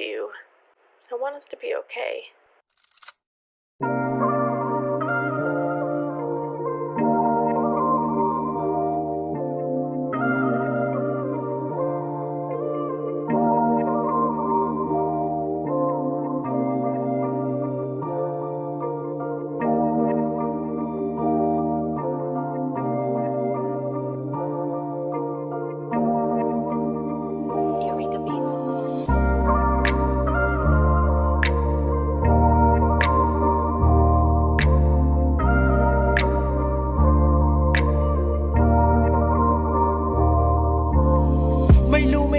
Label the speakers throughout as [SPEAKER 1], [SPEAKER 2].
[SPEAKER 1] you. I want us to be okay.
[SPEAKER 2] Here beats.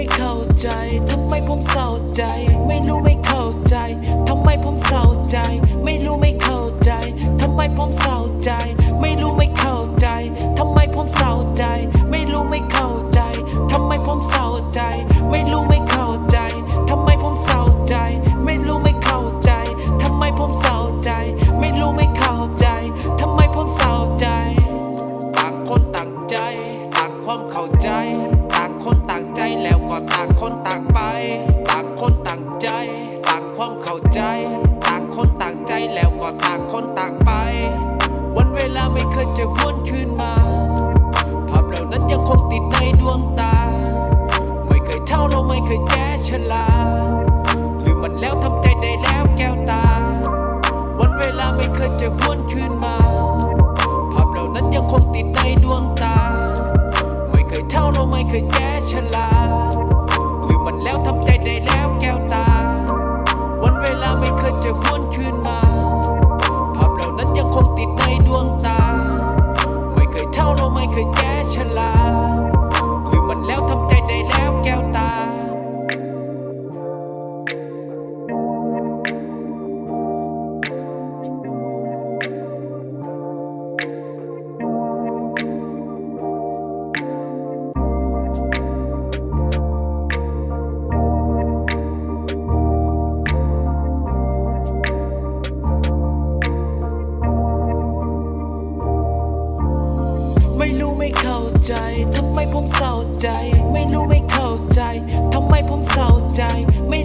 [SPEAKER 2] ไม่เข้าใจ ทำไมผมเศร้าใจ ไม่รู้ไม่เข้าใจ ทำไมผมเศร้าใจ ไม่รู้ไม่เข้าใจ ทำไมผมเศร้าใจ ไม่รู้ไม่เข้าใจ ทำไมผมเศร้าใจ ไม่รู้ไม่เข้าใจ ทำไมผมเศร้าใจ ไม่รู้ไม่เข้าใจ ทำไมผมเศร้าใจ ไม่รู้ไม่เข้าใจ ทำไมผมเศร้าใจ ไม่รู้ไม่เข้าใจ ทำไมผมเศร้าใจ ต่างคนต่างใจ ต่างความเข้าใจ ก็ต่างคนต่างไป ต่างคนต่างใจ ต่างความเข้าใจ ต่างคนต่างใจแล้วก็ต่างคนต่างไป วันเวลาไม่เคยจะวนคืนมา ภาพเหล่านั้นยังคงติดในดวงตา ไม่เคยเท่าเราไม่เคยแก้ชลา หรือมันแล้วทำใจได้แล้วแก้วตา วันเวลาไม่เคยจะวนคืนมาภาพเหล่านั้นยังคงติดในดวงตา ไม่เคยเท่าเราไม่เคยแก้ชลา ไม่เข้าใจทำไมผมเศร้าใจ ไม่รู้ไม่เข้าใจทำไมผมเศร้าใจ ไม่